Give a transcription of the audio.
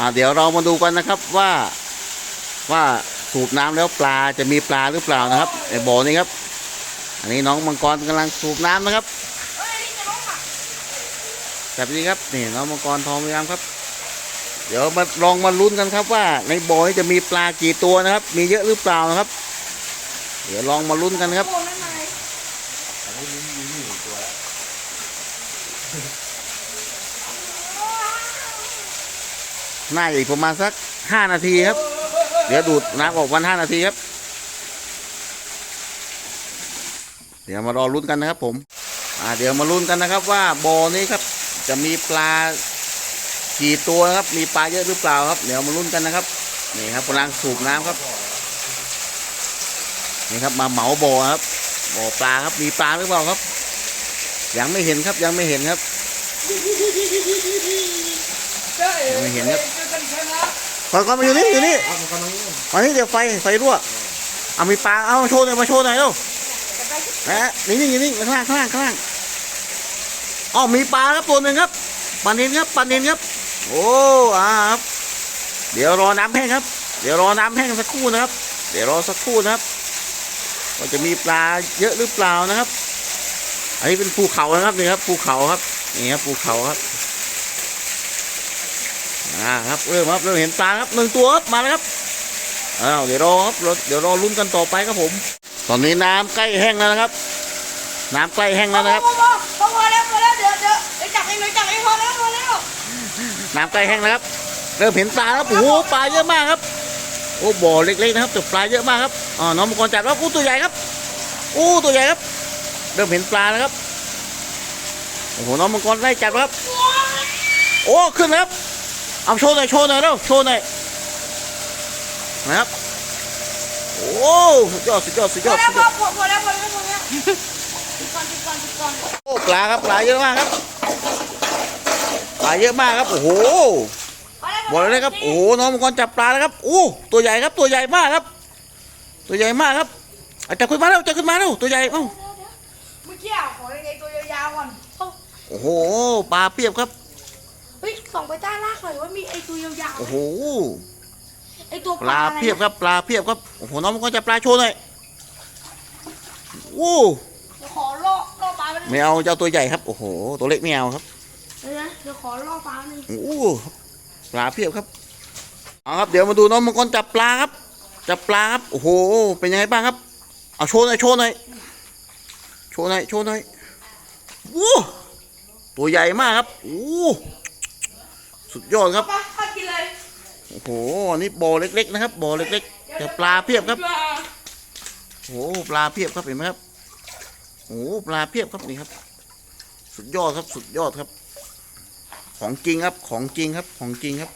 อ่าเดี๋ยวเรามาดูกันนะครับว่าว่าสูบน้ำแล้วปลาจะมีปลาหรือเปล่านะครับในบ่อนี้ครับ อันนี้น้องมังกรกำลังสูบน้ำนะครับแบบนี้ครับนี่น้องมังกรทองพยายามครับ เดี๋ยวมาลองมาลุ้นกันครับว่าในบ่อนี้จะมีปลากี่ตัวนะครับ มีเยอะหรือเปล่านะครับ เดี๋ยวลองมาลุ้นกันครับโอ้นั่นไง น่าอีกประมาณสักห้านาทีครับ เดี๋ยวดูดน้ำออกวันห้านาทีครับ เดี๋ยวมารอลุ้นกันนะครับ ผมอ่าเดี๋ยวมาลุ้นกันนะครับ ว่าบ่อนี้ครับ จะมีปลากี่ตัวครับ มีปลาเยอะหรือเปล่าครับ เดี๋ยวมาลุ้นกันนะครับ นี่ครับกำลังสูบน้ำครับ นี่ครับมาเหมาบ่อครับบ่อปลาครับ มีปลาหรือเปล่าครับ ยังไม่เห็นครับ ยังไม่เห็นครับ ไม่เห็นครับก่อนก่อนมาอยู่นี่อยู่นี่มานี่เดี๋ยวไฟไฟรั่วเอามีปลาเอามาโชว์หน่อยมาโชว์หน่อยเร็วนะนี่นี่อยู่นี่ข้างล่างข้างล่างข้างล่างอ๋อมีปลาครับตัวหนึ่งครับปลาเนนครับปลาเนนครับ โอ้อ่าครับ เดี๋ยวรอน้ำแห้งครับ เดี๋ยวรอน้ำแห้งสักครู่นะครับ เดี๋ยวรอสักครู่นะครับว่าจะมีปลาเยอะหรือเปล่านะครับ อันนี้เป็นภูเขานะครับนี่ครับภูเขาครับนี่ครับภูเขาครับ อ่าครับเริ่มครับเริ่มเห็นปลาครับหนึ่งตัวครับมาแล้วครับอ้าวเดี๋ยวรอครับรอเดี๋ยวรอลุ้นกันต่อไปครับผม ตอนนี้น้ำใกล้แห้งแล้วนะครับ น้ำใกล้แห้งแล้วนะครับพอพอพอพอแล้วพอแล้วเดี๋ยวเดี๋ยวเดี๋ยวจับเองเลยจับเองพอแล้วพอแล้วน้ำใกล้แห้งแล้วครับ เริ่มเห็นปลาแล้วโอ้โหปลาเยอะมากครับโอ้บ่อเล็กๆนะครับแต่ปลาเยอะมากครับอ๋อน้องมังกรจับแล้วอู้ตัวใหญ่ครับอู้ตัวใหญ่ครับ เริ่มเห็นปลาแล้วครับโอ้โหน้องมังกรไล่จับแล้วครับ โอ้ขึ้นแล้วครับ เอาโชว์หน่อยโชว์หน่อยเร็วโชว์หน่อยนะครับโอ้สุดยอดสุดยอดสุดพยออดแล้วสุดพยออดพอพอแล้วพอแล้วพอแล้วติดก่อนติดก่อนติดก่อนโอ้ปลาครับปลาเยอะมากครับปลาเยอะมากครับโอ้โหพอแล้วบอกเลยครับโอ้โหน้องมังกรจับปลาแล้วครับอู้ตัวใหญ่ครับตัวใหญ่มากครับ ตัวใหญ่มากครับเอาจับขึ้นมาแล้วจับขึ้นมาแล้วตัวใหญ่เอ้าเมื่อกี้ขอไอ้ตัวยาวๆก่อนโอ้โหปลาเปียบครับเฮ้ย ส่องไปใต้ลากหน่อยว่ามีไอ้ตัวยาวโอ้โหๆไอ้ตัวปลาเพียบครับปลาเพียบครับโอ้โหน้องมังกรจับปลาโชว์หน่อยโอ้เดี๋ยวขอล่อล่อปลาไปหนึ่งไม่เอาเจ้าตัวใหญ่ครับโอ้โหตัวเล็กไม่เอาครับเดี๋ยวนะเดี๋ยวขอล่อปลาหนึ่งโอ้ปลาเพียบครับเอาครับเดี๋ยวมาดูน้องมังกรจับปลาครับจับปลาครับโอ้โหเป็นยังไงบ้างครับเอาโชว์หน่อยโชว์หน่อยโชว์หน่อยโชว์หน่อยโอ้ตัวใหญ่มากครับโอ้ สุดยอดครับปลาข้ากินเลย โอ้โหอันนี่บ่อเล็ก ๆ นะครับบ่อเล็กๆแต่ปลาเพียบครับโอ้โหปลาเพียบครับเห็นไหมครับโอ้โหปลาเพียบครับนี่ครับ สุดยอดครับสุดยอดครับ ของจริงครับของจริงครับของจริงครับ